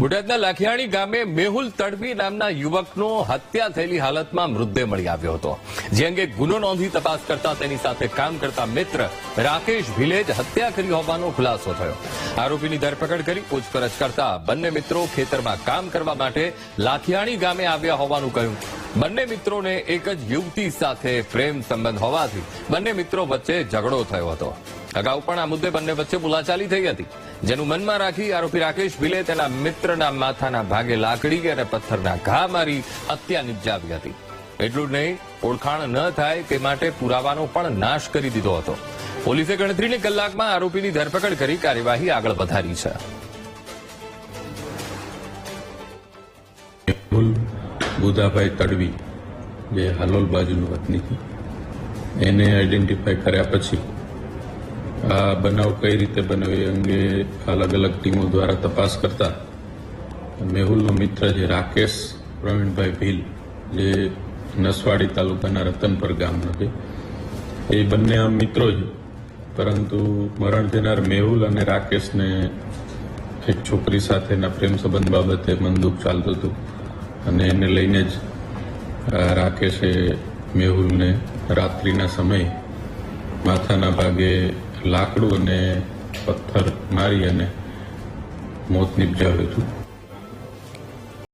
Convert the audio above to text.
બોટાદના લાખિયાણી ગામે મેહુલ તડવી નામના યુવકનો હત્યા થયેલી હાલતમાં મૃતદેહ મળી આવ્યો હતો. જે અંગે ગુનો નોંધી તપાસ કરતા તેની સાથે કામ કરતા મિત્ર રાકેશ ભીલે હત્યા કરી હોવાનો ખુલાસો થયો. આરોપીની ધરપકડ કરી પૂછપરછ કરતા બંને મિત્રો ખેતરમાં કામ કરવા માટે લાખિયાણી ગામે આવ્યા હોવાનું કહ્યું. બંને મિત્રોને એક જ યુવતી સાથે પ્રેમ સંબંધ હોવાથી બંને મિત્રો વચ્ચે ઝઘડો થયો હતો. અગાઉ પણ આ મુદ્દે બંને વચ્ચે બોલાચાલી થઈ હતી. જેનું મનમાં રાખી આરોપી રાકેશ ભીલે તેના મિત્રના માથાના ભાગે લાકડી અને પથ્થરના ઘા મારી હત્યા નિપજાવી હતી. એટલું જ નહીં, ઓળખાણ ન થાય તે માટે પુરાવાનો પણ નાશ કરી દીધો હતો. પોલીસે ગણતરીની કલાકમાં આરોપીની ધરપકડ કરી કાર્યવાહી આગળ વધારી છે. બુધાભાઈ તડવી, જે હાલોલ બાજુનું વતની એને આઈડેન્ટિફાય કર્યા પછી આ બનાવ કઈ રીતે બન્યો એ અંગે અલગ અલગ ટીમો દ્વારા તપાસ કરતા મેહુલનો મિત્ર છે રાકેશ પ્રવીણભાઈ ભીલ, જે નસવાડી તાલુકાના રતનપર ગામનો છે, એ બંને આમ મિત્રો છે પરંતુ મરણ જનાર મેહુલ અને રાકેશને એક છોકરી સાથેના પ્રેમ સંબંધ બાબતે મનદુખ ચાલતું હતું અને એને લઈને જ રાકેશે મેહુલને રાત્રિના સમયે માથાના ભાગે લાકડું અને પથ્થર મારી અને મોત નિપજાવ્યું હતું.